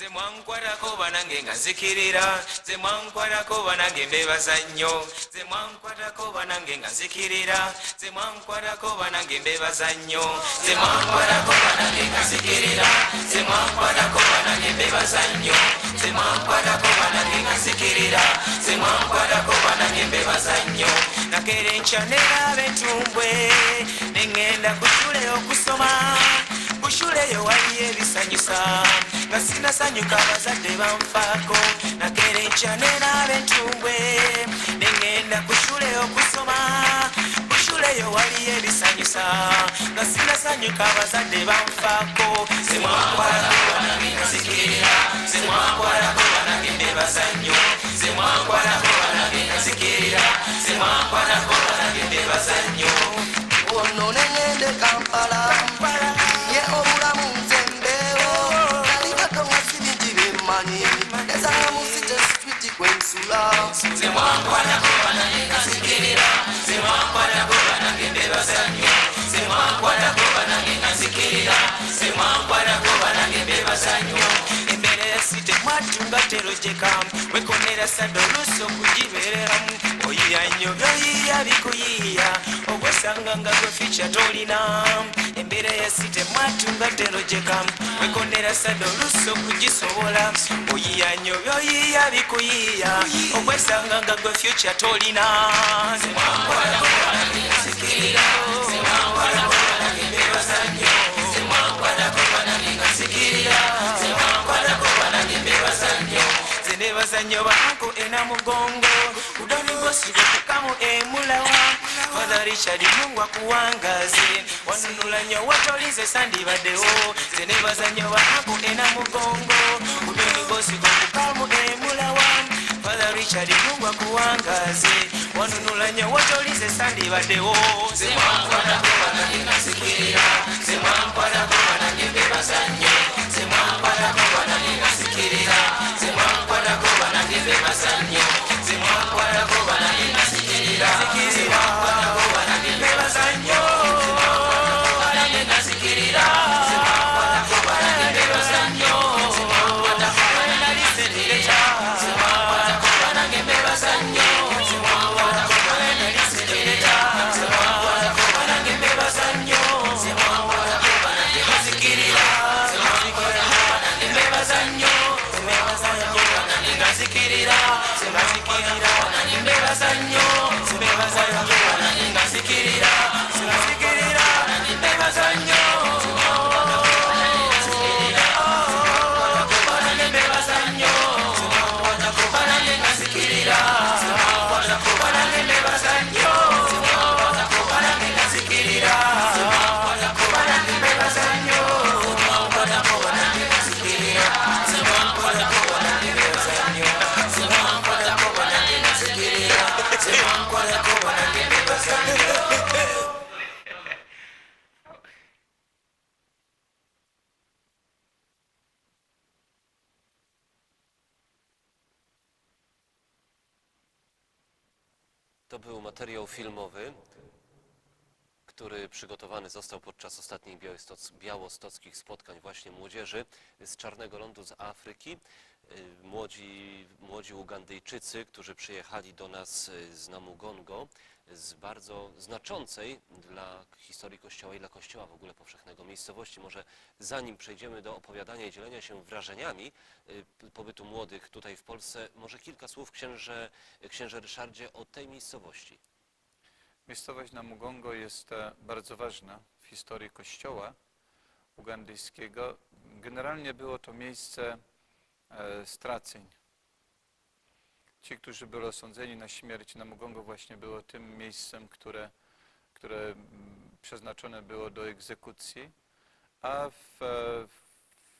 ze mwankwarako banange nga nzikirira ze mwankwarako banange mbebaza nnyo ze mwankwarako banange nga nzikirira ze mwankwarako banange mbebaza nnyo ze mwankwarako banange nga nzikirira ze mwankwarako banange mbebaza nnyo ze mwankwarako banange nga nzikirira ze mwankwarako banange mbebaza nnyo nakera enkya neraaba entumbwe neŋŋenda ku shule okusoma. Ku shule yo waliyo ebisanyusa. basinasanyuka abazadde banfaako. Nakerenkya nenaaba entumbwe neŋŋenda ku shule okusoma. Ku shuleyo waliyo ebisanyusa. Nga sinasanyuka abazadde banfaako. Semwankwalako banabinazikirira semwankwalako banabidde bazanyo semwankwalako banabinazikirira semwankwalako banabidde bazanyo ono neŋŋende kampala. love. Mwatunga terojeka wekonera sadde oluusi okugibeereramu oyiya nnyo byoyiya bikuyiiya ogwesanga nga gwe fica tolina embeera yasite mwatunga terojeka wekonera sadde oluusi okugisobola oyiya nnyo byoyiya bikuyiiya ogwesanga nga gwe fyuca tolina zemwankwatako Kusanya wako ena mugongo. Udongo sivokukamu emulawa Father Richard Mungu akuwangaze wanunula nnyo watolize sandibaddewo zenebaza nnyo wako ena mugongo. Udongo sivokukamu emulawa Father Richard Mungu akuwangaze wanunula nnyo watolize sandibaddewo zemwankwalako bananinasikirira zemwankwalako bananyebebaza nnyo zemwankwalako bananinasikirira desde más años. To był materiał filmowy, który przygotowany został podczas ostatnich białostoc- białostockich spotkań właśnie młodzieży z Czarnego Lądu, z Afryki. Y, Młodzi, młodzi Ugandyjczycy, którzy przyjechali do nas y, z Namugongo, z bardzo znaczącej dla historii Kościoła i dla Kościoła w ogóle powszechnego miejscowości. Może zanim przejdziemy do opowiadania i dzielenia się wrażeniami y, pobytu młodych tutaj w Polsce, może kilka słów księże, księże Ryszardzie o tej miejscowości. Miejscowość Namugongo jest e, bardzo ważna w historii kościoła ugandyjskiego. Generalnie było to miejsce e, straceń. Ci, którzy byli osądzeni na śmierć, Namugongo właśnie było tym miejscem, które, które mm, przeznaczone było do egzekucji, a w, e,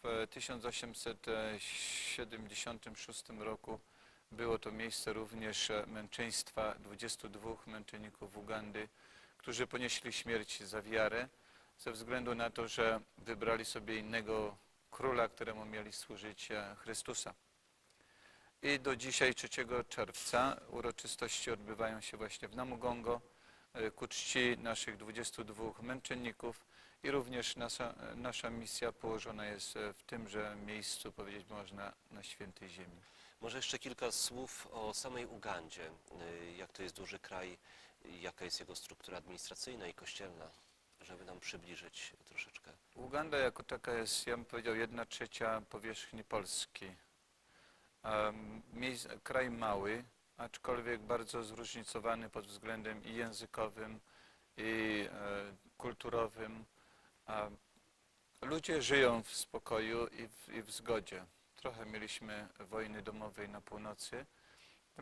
w 1876 roku było to miejsce również e, męczeństwa 22 męczenników Ugandy, którzy ponieśli śmierć za wiarę, ze względu na to, że wybrali sobie innego króla, któremu mieli służyć e, Chrystusa. I do dzisiaj, 3 czerwca, uroczystości odbywają się właśnie w Namugongo e, ku czci naszych 22 męczenników I również nasza, nasza misja położona jest w tymże miejscu, powiedzieć można, na świętej ziemi. Może jeszcze kilka słów o samej Ugandzie. Y, Jak to jest duży kraj, jaka jest jego struktura administracyjna i kościelna, żeby nam przybliżyć troszeczkę. Uganda jako taka jest, ja bym powiedział, jedna trzecia powierzchni Polski. Kraj mały, aczkolwiek bardzo zróżnicowany pod względem i językowym, i e, kulturowym. Ludzie żyją w spokoju i w, i w zgodzie. Trochę mieliśmy wojny domowej na północy,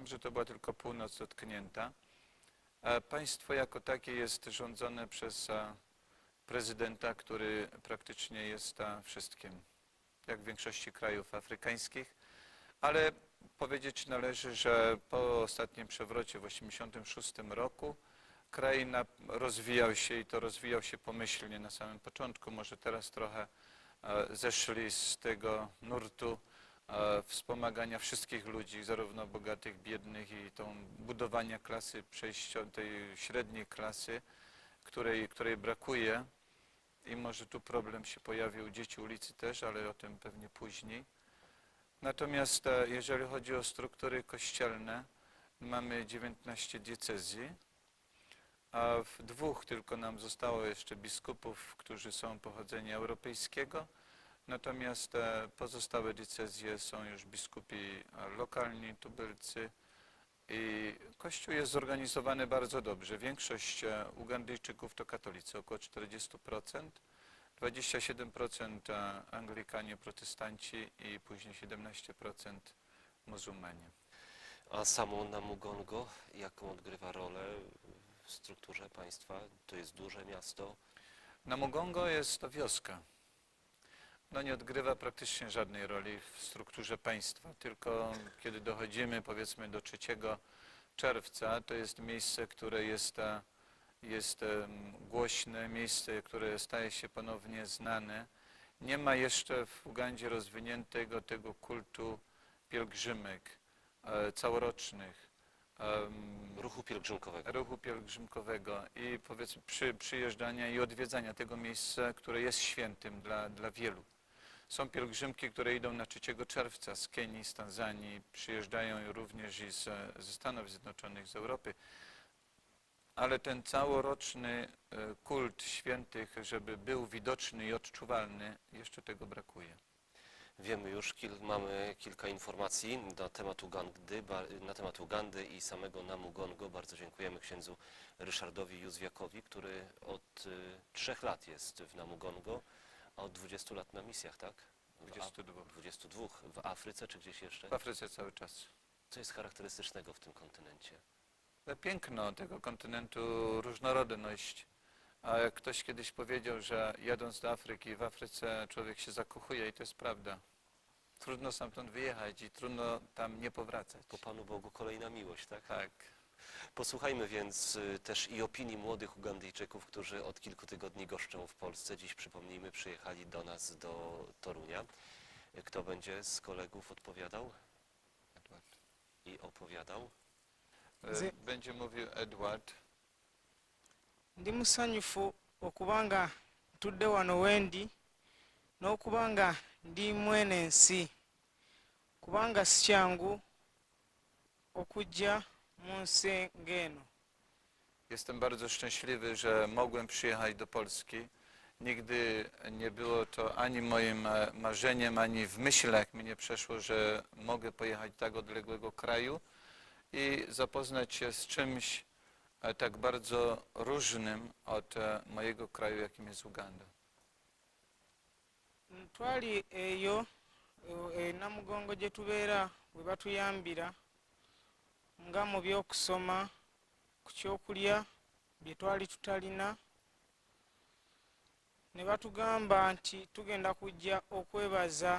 że to była tylko północ dotknięta. Państwo jako takie jest rządzone przez prezydenta, który praktycznie jest wszystkim, jak w większości krajów afrykańskich, ale powiedzieć należy, że po ostatnim przewrocie w 1986 roku kraj rozwijał się i to rozwijał się pomyślnie na samym początku, może teraz trochę zeszli z tego nurtu wspomagania wszystkich ludzi, zarówno bogatych, biednych i tą budowania klasy przejścia, tej średniej klasy, której, której brakuje i może tu problem się pojawił dzieci ulicy też, ale o tym pewnie później. Natomiast e, jeżeli chodzi o struktury kościelne, mamy 19 diecezji, a w dwóch tylko nam zostało jeszcze biskupów, którzy są pochodzenia europejskiego, natomiast e, pozostałe diecezje są już biskupi e, lokalni, tubylcy i Kościół jest zorganizowany bardzo dobrze. Większość e, Ugandyjczyków to katolicy, około 40%, 27% e, Anglikanie, protestanci i później 17% muzułmanie. A samo Namugongo, jaką odgrywa rolę w strukturze państwa? To jest duże miasto. Namugongo jest to wioska. No nie odgrywa praktycznie żadnej roli w strukturze państwa, tylko kiedy dochodzimy powiedzmy do 3 czerwca, to jest miejsce, które jest, e, jest em, głośne, miejsce, które staje się ponownie znane. Nie ma jeszcze w Ugandzie rozwiniętego tego kultu pielgrzymek e, całorocznych. Ruchu pielgrzymkowego. ruchu pielgrzymkowego i powiedzmy przy, przyjeżdżania i odwiedzania tego miejsca, które jest świętym dla, dla wielu. Są pielgrzymki, które idą na 3 czerwca z Kenii, z Tanzanii, przyjeżdżają również i z, ze Stanów Zjednoczonych, z Europy. Ale ten całoroczny e, kult świętych, żeby był widoczny i odczuwalny, jeszcze tego brakuje. Wiemy już, kil, mamy kilka informacji na temat, Ugandy, na temat Ugandy i samego Namugongo. Bardzo dziękujemy księdzu Ryszardowi Józwiakowi, który od y, trzech lat jest w Namugongo, od 20 lat na misjach, tak? W Af- 22. 22. W Afryce czy gdzieś jeszcze? W Afryce cały czas. Co jest charakterystycznego w tym kontynencie? Ale piękno tego kontynentu, różnorodność. A jak ktoś kiedyś powiedział, że jadąc do Afryki, w Afryce człowiek się zakochuje i to jest prawda. Trudno stamtąd wyjechać i trudno tam nie powracać. Po Panu Bogu kolejna miłość, tak? Tak. Posłuchajmy więc y, też i opinii młodych Ugandyjczyków, którzy od kilku tygodni goszczą w Polsce. Dziś, przypomnijmy, przyjechali do nas do Torunia. Kto będzie z kolegów odpowiadał i opowiadał? E, Nze- Będzie mówił Edward. ndi musanyufu okuba nga ntudde wano wendi n'okuba nga ndi mwene nsi kubanga si kyangu okujja Jestem bardzo szczęśliwy, że mogłem przyjechać do Polski. Nigdy nie było to ani moim e, marzeniem, ani w myślach mi nie przeszło, że mogę pojechać do tak odległego kraju i zapoznać się z czymś e, tak bardzo różnym od e, mojego kraju, jakim jest Uganda. twali eyo e, namugongo gye tubeera bwe batuyambira nga mu by'okusoma ku kyokulya bye twali tutalina ne batugamba nti tugenda kujja okwebaza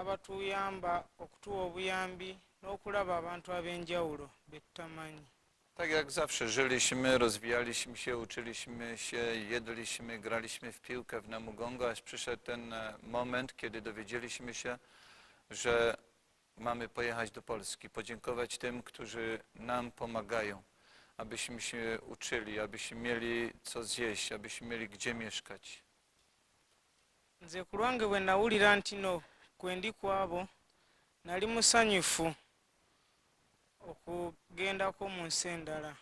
abatuyamba okutuwa obuyambi n'okulaba abantu ab'enjawulo be tutamanyi. Tak jak zawsze żyliśmy, rozwijaliśmy się, uczyliśmy się, jedliśmy, graliśmy w piłkę w Namugongo, aż przyszedł ten e, moment, kiedy dowiedzieliśmy się, że mamy pojechać do Polski, podziękować tym, którzy nam pomagają. abyśmy się uczyli, abyśmy mieli co zjeść, abyśmy mieli gdzie mieszkać. nze ku lwange bwe nawulira nti no kwe ndi ku abo nali musanyufu okugendako mu nsi endala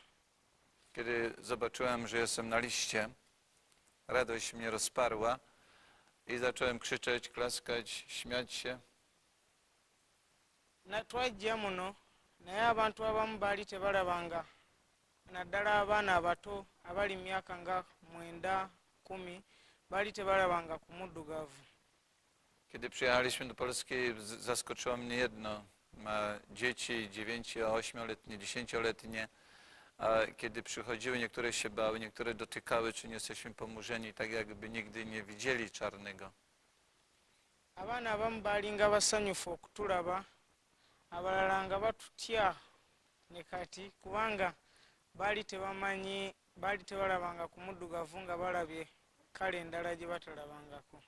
Kiedy zobaczyłem, że jestem na liście, radość mnie rozparła i zacząłem krzyczeć, klaskać, śmiać się. Na- twajja muno naye abantu abamu baali tebalabanga naddala abaana abato abali myaka nga mwenda kumi baali tebalabanga ku muddugavu Kiedy przyjechaliśmy do Polski, zaskoczyło mnie jedno. Ma dzieci dziewięcio, ośmioletnie, dziesięcioletnie. A kiedy przychodziły, niektóre się bały, niektóre dotykały, czy nie jesteśmy pomurzeni, tak jakby nigdy nie widzieli czarnego. abaana abamu baalinga basanyufu okutulaba abalala nga batutya ne kati kubanga baali tebamanyi baali tebalabanga ku muddugavu nga balabye kale endala gye batalabangako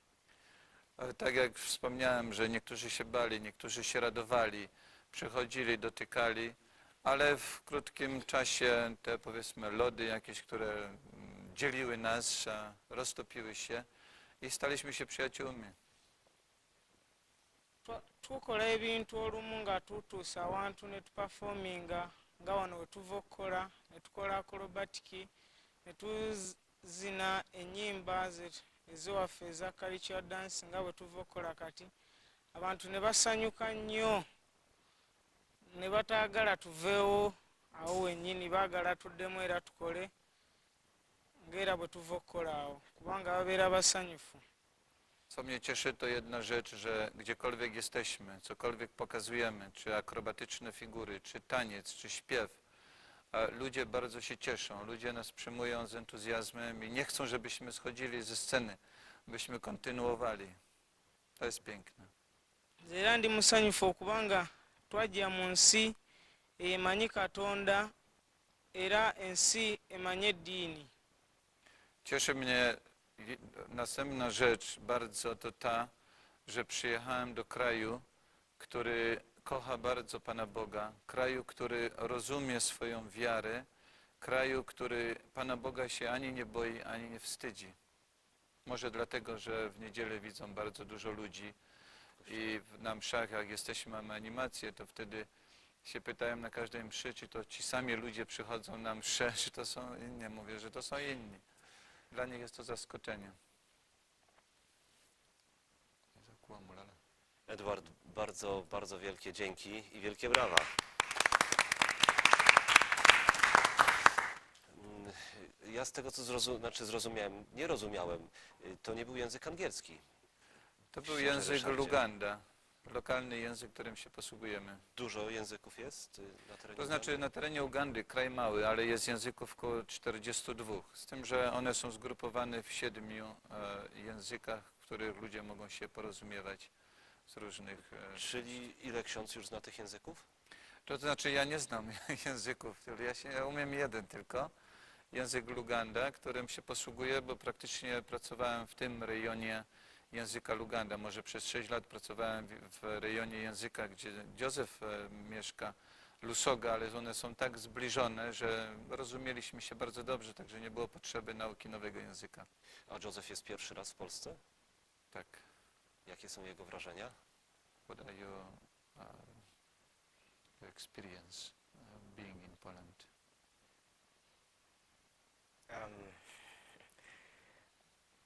Ale tak jak wspomniałem, że niektórzy się bali, niektórzy się radowali, przychodzili, dotykali, ale w krótkim czasie te powiedzmy lody jakieś, które mm, dzieliły nas, roztopiły się i staliśmy się przyjaciółmi. Tukola ebintu olumu nga tutuusa awantu ne tupafominga nga wano we tuva okukola ne tukola acrobatic ne tuzina ennyimba ze- ezewaffe eza culture dance nga bwe tuva okukola kati abantu ne basanyuka nnyo ne bataagala tuveewo awo wennyini baagala tuddemu era tukole ng'era bwe tuva okukola awo kubanga babeera basanyufu Co mnie cieszy, to jedna rzecz, że gdziekolwiek jesteśmy, cokolwiek pokazujemy, czy akrobatyczne figury, czy taniec, czy śpiew, ludzie bardzo się cieszą, ludzie nas przyjmują z entuzjazmem i nie chcą, żebyśmy schodzili ze sceny, byśmy kontynuowali. To jest piękne. era ndi musanyufu okubanga twajja mu nsi emanyi katonda era ensi emanyi eddiini Cieszy mnie następna rzecz bardzo to ta, że przyjechałem do kraju, który kocha bardzo Pana Boga, kraju, który rozumie swoją wiarę, kraju, który Pana Boga się ani nie boi, ani nie wstydzi. Może dlatego, że w niedzielę widzą bardzo dużo ludzi i na mszach, jak jesteśmy, mamy animację, to wtedy się pytają na każdej mszy, czy to ci sami ludzie przychodzą na mszę, czy to są inni. Mówię, że to są inni. Dla nich jest to zaskoczenie. Edward, bardzo, bardzo wielkie dzięki i wielkie brawa. Mm, Ja z tego, co zrozum znaczy zrozumiałem, nie rozumiałem, y, to nie był język angielski. To był język Ryszardzie. Luganda, lokalny język, którym się posługujemy. Dużo języków jest y, na terenie To znaczy Ugandy? na terenie Ugandy, kraj mały, ale jest języków około 42. Z tym, że one są zgrupowane w siedmiu e, językach, w których ludzie mogą się porozumiewać z różnych... E, Czyli ile ksiądz już zna tych języków? To znaczy ja nie znam języków, ja, się, ja umiem jeden tylko. Język Luganda, którym się posługuję, bo praktycznie pracowałem w tym rejonie języka Luganda. Może przez 6 lat pracowałem w, rejonie języka, gdzie Józef e, mieszka, Lusoga, ale one są tak zbliżone, że rozumieliśmy się bardzo dobrze, także nie było potrzeby nauki nowego języka. A Józef jest pierwszy raz w Polsce? Tak. Jakie są jego wrażenia? What are your, uh, your experience uh, being in Poland? um,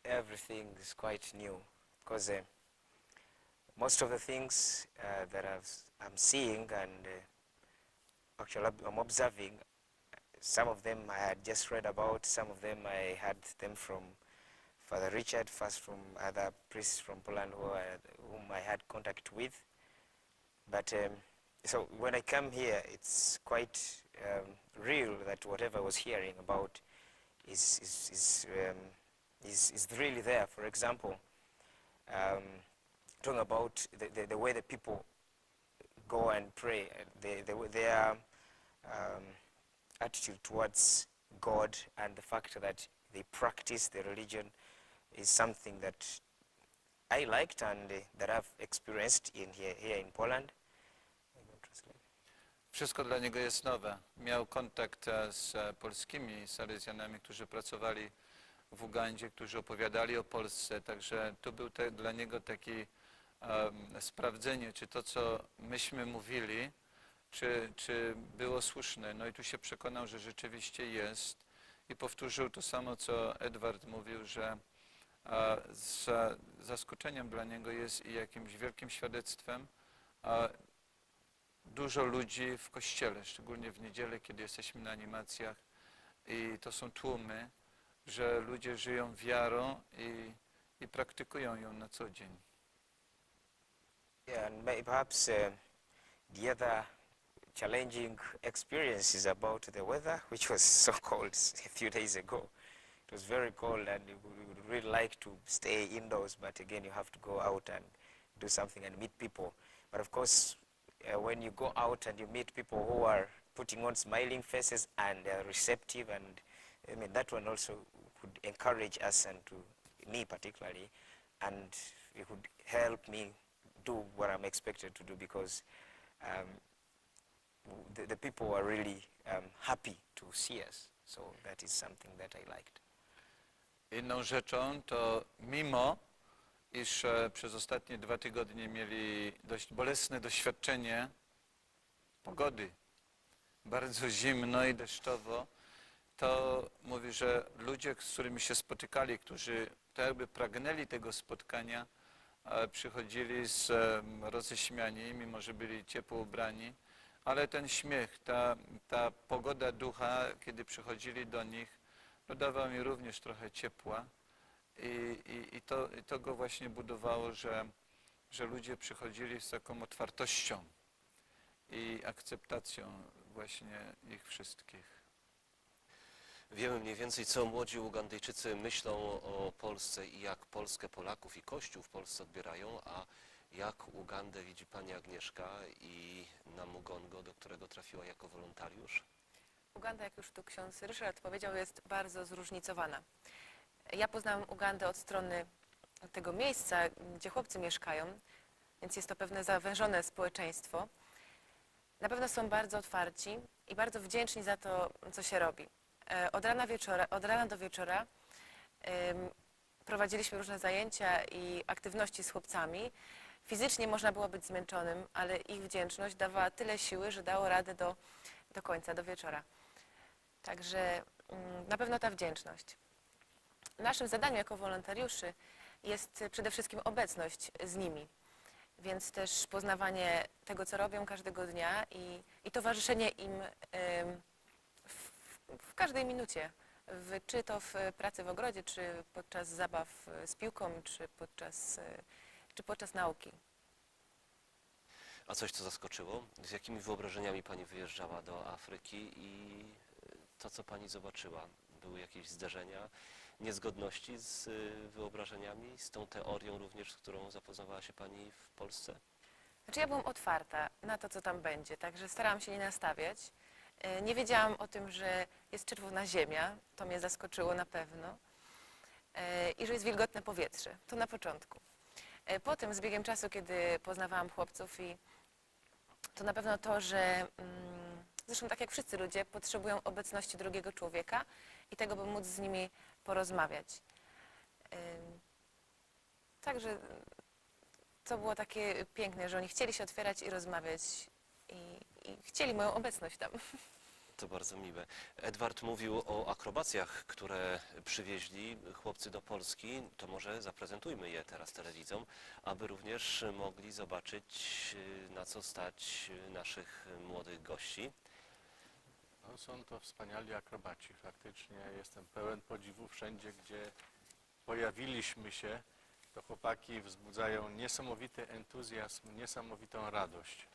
everything is quite new because uh, most of the things uh, that s- I'm seeing and uh, actually I'm observing, some of them I had just read about, some of them I had them from Father Richard, first from other priests from Poland who I, whom I had contact with. But um, so when I come here, it's quite um, real that whatever I was hearing about is is is, um, is is really there. For example, um, talking about the, the, the way the people go and pray, the, the, their um, attitude towards God, and the fact that they practice the religion is something that I liked and uh, that I've experienced in here here in Poland. Wszystko dla niego jest nowe. Miał kontakt z polskimi Salezjanami, którzy pracowali w Ugandzie, którzy opowiadali o Polsce, także to był te, dla niego taki em, sprawdzenie, czy to, co myśmy mówili, czy, czy było słuszne. No i tu się przekonał, że rzeczywiście jest. I powtórzył to samo, co Edward mówił, że a, za, zaskoczeniem dla niego jest i jakimś wielkim świadectwem a, dużo ludzi w kościele, szczególnie w niedzielę, kiedy jesteśmy na animacjach. I to są tłumy, że ludzie żyją wiarą i, i praktykują ją na co dzień. Yeah, and perhaps uh, the other challenging experience is about the weather, which was so cold a few days ago. It was very cold, and we would really like to stay indoors, but again, you have to go out and do something and meet people. But of course, uh, when you go out and you meet people who are putting on smiling faces and they are receptive, and I mean that one also could encourage us and to me particularly, and it would help me do what I'm expected to do because um, the, the people were really um, happy to see us. So that is something that I liked. Inną rzeczą to mimo, iż przez ostatnie dwa tygodnie mieli dość bolesne doświadczenie pogody, bardzo zimno i deszczowo, to mówi, że ludzie, z którymi się spotykali, którzy tak jakby pragnęli tego spotkania, e, przychodzili z roześmiani, mimo że byli ciepło ubrani, ale ten śmiech, ta, ta pogoda ducha, kiedy przychodzili do nich, no dawał mi również trochę ciepła i, i, i, to, i to go właśnie budowało, że, że ludzie przychodzili z taką otwartością i akceptacją właśnie ich wszystkich. Wiemy mniej więcej, co młodzi Ugandyjczycy myślą o Polsce i jak Polskę Polaków i Kościół w Polsce odbierają, a jak Ugandę widzi pani Agnieszka i Namugongo, do którego trafiła jako wolontariusz? Uganda, jak już tu ksiądz Ryszard powiedział, jest bardzo zróżnicowana. Ja poznałam Ugandę od strony tego miejsca, gdzie chłopcy mieszkają, więc jest to pewne zawężone społeczeństwo. Na pewno są bardzo otwarci i bardzo wdzięczni za to, co się robi. E, Od rana, wieczora, od rana do wieczora prowadziliśmy różne zajęcia i aktywności z chłopcami. Fizycznie można było być zmęczonym, ale ich wdzięczność dawała tyle siły, że dało radę do, do końca, do wieczora. Także mm, na pewno ta wdzięczność. Naszym zadaniem jako wolontariuszy jest przede wszystkim obecność z nimi, więc też poznawanie tego, co robią każdego dnia i, i towarzyszenie im em, w, każdej minucie, w, czy to w pracy w ogrodzie, czy podczas zabaw e, z piłką, czy podczas, e, czy podczas nauki. A coś, co zaskoczyło? Z jakimi wyobrażeniami pani wyjeżdżała do Afryki i to, co pani zobaczyła? Były jakieś zdarzenia, niezgodności z wyobrażeniami, z tą teorią również, z którą zapoznawała się pani w Polsce? Znaczy ja byłam otwarta na to, co tam będzie, także starałam się nie nastawiać. E, Nie wiedziałam o tym, że jest czerwona ziemia, to mnie zaskoczyło na pewno, E, i że jest wilgotne powietrze, to na początku. E, Potem z biegiem czasu, kiedy poznawałam chłopców i to na pewno to, że mm, zresztą tak jak wszyscy ludzie potrzebują obecności drugiego człowieka i tego, by móc z nimi porozmawiać. Także to było takie piękne, że oni chcieli się otwierać i rozmawiać i, i chcieli moją obecność tam. To bardzo miłe. Edward mówił o akrobacjach, które przywieźli chłopcy do Polski. To może zaprezentujmy je teraz telewidzom, aby również mogli zobaczyć, na co stać naszych młodych gości. No, są to wspaniali akrobaci. Faktycznie jestem pełen podziwu wszędzie, gdzie pojawiliśmy się, to chłopaki wzbudzają niesamowity entuzjazm, niesamowitą radość.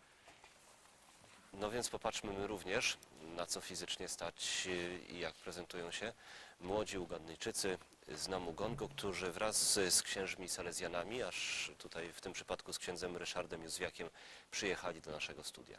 No więc popatrzmy my również, na co fizycznie stać y, i jak prezentują się młodzi Ugandejczycy z Namugongo, którzy wraz z księżmi Salezjanami, aż tutaj w tym przypadku z księdzem Ryszardem Józwiakiem, przyjechali do naszego studia.